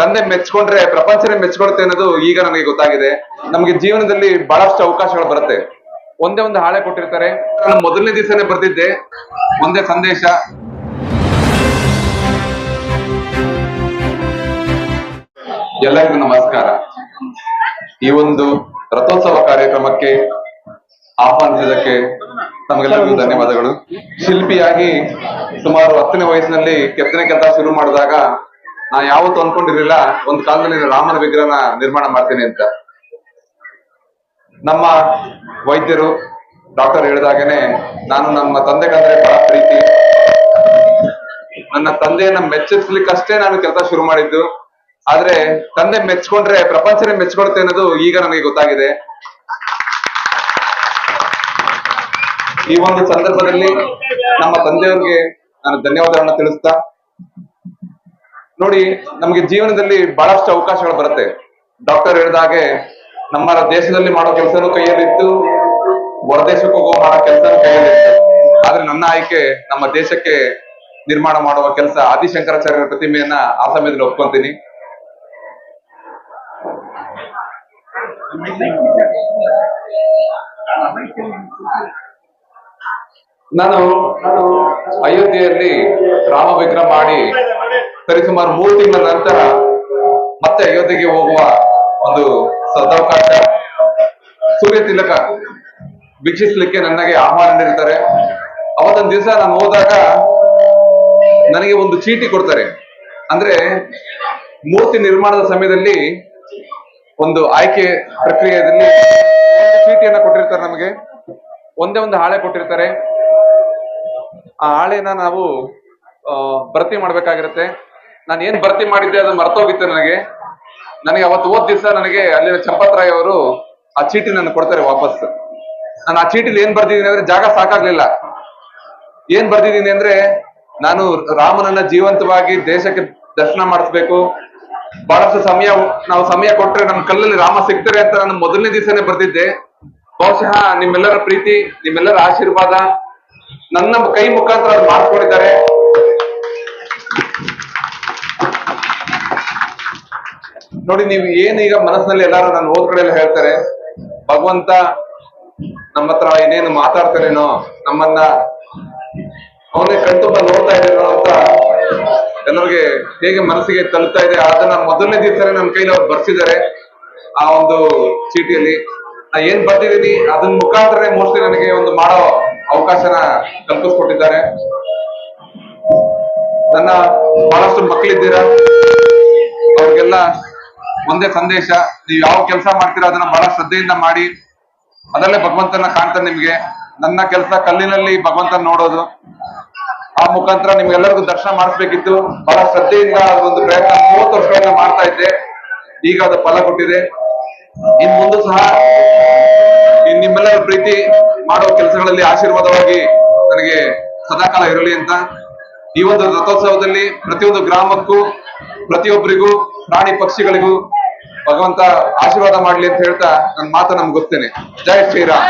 ತಂದೆ ಮೆಚ್ಕೊಂಡ್ರೆ, ಪ್ರಪಂಚನೇ ಮೆಚ್ಕೊಳುತ್ತೆ ಅನ್ನೋದು ಈಗ ನನಗೆ ಗೊತ್ತಾಗಿದೆ. ನಮಗೆ ಜೀವನದಲ್ಲಿ ಬಹಳಷ್ಟು ಅವಕಾಶಗಳು ಬರುತ್ತೆ. ಒಂದೇ ಒಂದು ಹಾಳೆ ಕೊಟ್ಟಿರ್ತಾರೆ. ನಾನು ಮೊದಲನೇ ದಿವಸನೇ ಬರ್ದಿದ್ದೆ. ಒಂದೇ ಸಂದೇಶ. ಎಲ್ಲರಿಗೂ ನಮಸ್ಕಾರ. ಈ ಒಂದು ರಥೋತ್ಸವ ಕಾರ್ಯಕ್ರಮಕ್ಕೆ ಆಹ್ವಾನಿಸಿದಕ್ಕೆ ತಮಗೆಲ್ಲರಿಗೂ ಧನ್ಯವಾದಗಳು. ಶಿಲ್ಪಿಯಾಗಿ ಸುಮಾರು ಹತ್ತನೇ ವಯಸ್ಸಿನಲ್ಲಿ ಕೆತ್ತನೆ ಕೆಲಸ ಶುರು ಮಾಡಿದಾಗ ನಾ ಯಾವತ್ತು ಅನ್ಕೊಂಡಿರ್ಲಿಲ್ಲ, ಒಂದು ಕಾಲದಲ್ಲಿ ರಾಮನ ವಿಗ್ರಹನ ನಿರ್ಮಾಣ ಮಾಡ್ತೀನಿ ಅಂತ. ನಮ್ಮ ವೈದ್ಯರು ಡಾಕ್ಟರ್ ಹೇಳಿದಾಗನೆ, ನಾನು ನಮ್ಮ ತಂದೆಗಂದ್ರೆ ಬಹಳ ಪ್ರೀತಿ. ನನ್ನ ತಂದೆಯನ್ನ ಮೆಚ್ಚಿಸ್ಲಿಕ್ಕಷ್ಟೇ ನಾನು ಕೆಲಸ ಶುರು ಮಾಡಿದ್ದು. ಆದ್ರೆ ತಂದೆ ಮೆಚ್ಕೊಂಡ್ರೆ, ಪ್ರಪಂಚನೇ ಮೆಚ್ಕೊಡುತ್ತೆ ಅನ್ನೋದು ಈಗ ನನಗೆ ಗೊತ್ತಾಗಿದೆ. ಈ ಒಂದು ಸಂದರ್ಭದಲ್ಲಿ ನಮ್ಮ ತಂದೆಯವ್ರಿಗೆ ನಾನು ಧನ್ಯವಾದಗಳನ್ನ ತಿಳಿಸ್ತಾ ನೋಡಿ, ನಮಗೆ ಜೀವನದಲ್ಲಿ ಬಹಳಷ್ಟು ಅವಕಾಶಗಳು ಬರುತ್ತೆ. ಡಾಕ್ಟರ್ ಹೇಳಿದಾಗೆ ನಮ್ಮ ದೇಶದಲ್ಲಿ ಮಾಡೋ ಕೆಲಸನೂ ಕೈಯಲ್ಲಿತ್ತು ಹೊರದೇಶಕ್ಕೆ ಹೋಗೋ ಮಾಡೋ ಕೆಲಸನೂ ಕೈಯಲ್ಲಿತ್ತು ಆದ್ರೆ ನನ್ನ ಆಯ್ಕೆ, ನಮ್ಮ ದೇಶಕ್ಕೆ ನಿರ್ಮಾಣ ಮಾಡುವ ಕೆಲಸ ಆದಿಶಂಕರಾಚಾರ್ಯರ ಪ್ರತಿಮೆಯನ್ನ ಆ ಸಮಯದಲ್ಲಿ ಒಪ್ಕೊಂತೀನಿ. ನಾನು ಅಯೋಧ್ಯೆಯಲ್ಲಿ ರಾಮ ವಿಗ್ರಹ ಮಾಡಿ ಸರಿಸುಮಾರು ಮೂರು ತಿಂಗಳ ನಂತರ ಮತ್ತೆ ಅಯೋಧ್ಯೆಗೆ ಹೋಗುವ ಒಂದು ಸದಾವಕಾಶ ಸೂರ್ಯ ತಿಲಕ ವೀಕ್ಷಿಸ್ಲಿಕ್ಕೆ ನನಗೆ ಆಹ್ವಾನ ನೀಡ್ತಾರೆ ಅವತ್ತೊಂದು ದಿವಸ ನಾನು ಹೋದಾಗ ನನಗೆ ಒಂದು ಚೀಟಿ ಕೊಡ್ತಾರೆ. ಅಂದ್ರೆ ಮೂರ್ತಿ ನಿರ್ಮಾಣದ ಸಮಯದಲ್ಲಿ ಒಂದು ಆಯ್ಕೆ ಪ್ರಕ್ರಿಯೆಯಲ್ಲಿ ಚೀಟಿಯನ್ನ ಕೊಟ್ಟಿರ್ತಾರೆ ನಮಗೆ. ಒಂದೇ ಒಂದು ಹಾಳೆ ಕೊಟ್ಟಿರ್ತಾರೆ. ಆ ಹಾಳೆನ ನಾವು ಭರ್ತಿ ಮಾಡ್ಬೇಕಾಗಿರುತ್ತೆ. ನಾನು ಏನ್ ಭರ್ತಿ ಮಾಡಿದ್ದೆ ಅದು ಮರ್ತೋಗಿತ್ತು ನನಗೆ. ನನಗೆ ಅವತ್ತು ಓದ್ ದಿವಸ ನನಗೆ ಅಲ್ಲಿನ ಚಂಪತ್ರಾಯ್ ಅವರು ಆ ಚೀಟಿ ನನ್ನ ಕೊಡ್ತಾರೆ ವಾಪಸ್. ನಾನು ಆ ಚೀಟಿಲಿ ಏನ್ ಬರ್ದಿದ್ದೀನಿ ಅಂದ್ರೆ ಜಾಗ ಸಾಕಾಗ್ಲಿಲ್ಲ. ಏನ್ ಬರ್ದಿದ್ದೀನಿ ಅಂದ್ರೆ ನಾನು ರಾಮನನ್ನ ಜೀವಂತವಾಗಿ ದೇಶಕ್ಕೆ ದರ್ಶನ ಮಾಡಿಸ್ಬೇಕು. ಬಹಳಷ್ಟು ಸಮಯ ನಾವು ಸಮಯ ಕೊಟ್ರೆ ನಮ್ ಕಲ್ಲಲ್ಲಿ ರಾಮ ಸಿಗ್ತಾರೆ ಅಂತ ನಾನು ಮೊದಲನೇ ದಿವಸನೇ ಬರ್ದಿದ್ದೆ. ಬಹುಶಃ ನಿಮ್ಮೆಲ್ಲರ ಪ್ರೀತಿ, ನಿಮ್ಮೆಲ್ಲರ ಆಶೀರ್ವಾದ ನನ್ನ ಕೈ ಮುಖಾಂತರ ಅವ್ರು ಮಾಡ್ಕೊಂಡಿದ್ದಾರೆ. ನೋಡಿ, ನೀವು ಏನು ಈಗ ಮನಸ್ಸಿನಲ್ಲಿ ಎಲ್ಲಾರು ನಾನು ಓದ್ ಕಡೆ ಹೇಳ್ತಾರೆ, ಭಗವಂತ ನಮ್ಮ ಹತ್ರ ಏನೇನು ಮಾತಾಡ್ತಾರೇನೋ, ನಮ್ಮನ್ನ ಅವನೇ ಕಣ್ತುಂಬ ನೋಡ್ತಾ ಇದ್ದೇನೋ ಅಂತ ಎಲ್ಲರಿಗೆ ಹೇಗೆ ಮನಸ್ಸಿಗೆ ತಲುಪ್ತಾ ಇದೆ, ಅದನ್ನ ಮೊದಲನೇ ದಿವಸನೇ ನಮ್ಮ ಕೈಲಿ ಅವ್ರು ಬರ್ಸಿದ್ದಾರೆ ಆ ಒಂದು ಚೀಟಿಯಲ್ಲಿ. ನಾ ಏನ್ ಬರ್ತಿದ್ದೀನಿ ಅದನ್ನ ಮುಖಾಂತರ ಮೋಸ್ಟ್ಲಿ ನನಗೆ ಒಂದು ಮಾಡೋ ಅವಕಾಶನ ಕಲ್ಪಿಸ್ಕೊಟ್ಟಿದ್ದಾರೆ. ನನ್ನ ಬಹಳಷ್ಟು ಮಕ್ಕಳಿದ್ದೀರಾ ಅವ್ರಿಗೆಲ್ಲ ಒಂದೇ ಸಂದೇಶ, ನೀವು ಯಾವ ಕೆಲಸ ಮಾಡ್ತೀರಾ ಅದನ್ನ ಬಹಳ ಶ್ರದ್ಧೆಯಿಂದ ಮಾಡಿ. ಅದರಲ್ಲೇ ಭಗವಂತನ ಕಾಣ್ತಾನೆ ನಿಮ್ಗೆ. ನನ್ನ ಕೆಲಸ ಕಲ್ಲಿನಲ್ಲಿ ಭಗವಂತನ ನೋಡೋದು. ಆ ಮುಖಾಂತರ ನಿಮ್ಗೆಲ್ಲರಿಗೂ ದರ್ಶನ ಮಾಡಿಸ್ಬೇಕಿತ್ತು. ಬಹಳ ಶ್ರದ್ಧೆಯಿಂದ ಒಂದು ಪ್ರಯತ್ನ ಮೂವತ್ತು ವರ್ಷಗಳಿಂದ ಮಾಡ್ತಾ ಇದ್ದೆ. ಈಗ ಅದು ಫಲ ಕೊಟ್ಟಿದೆ. ಇನ್ ಮುಂದೆ ಸಹ ನಿಮ್ಮೆಲ್ಲರ ಪ್ರೀತಿ ಮಾಡೋ ಕೆಲಸಗಳಲ್ಲಿ ಆಶೀರ್ವಾದವಾಗಿ ನನಗೆ ಸದಾಕಾಲ ಇರಲಿ ಅಂತ. ಈ ಒಂದು ರಥೋತ್ಸವದಲ್ಲಿ ಪ್ರತಿಯೊಂದು ಗ್ರಾಮಕ್ಕೂ ಪ್ರತಿಯೊಬ್ಬರಿಗೂ ಪ್ರಾಣಿ ಪಕ್ಷಿಗಳಿಗೂ ಭಗವಂತ ಆಶೀರ್ವಾದ ಮಾಡ್ಲಿ ಅಂತ ಹೇಳ್ತಾ ನನ್ನ ಮಾತು ನಮ್ಗೆ ಗೊತ್ತೇನೆ ಜೈ ಶ್ರೀರಾಮ್.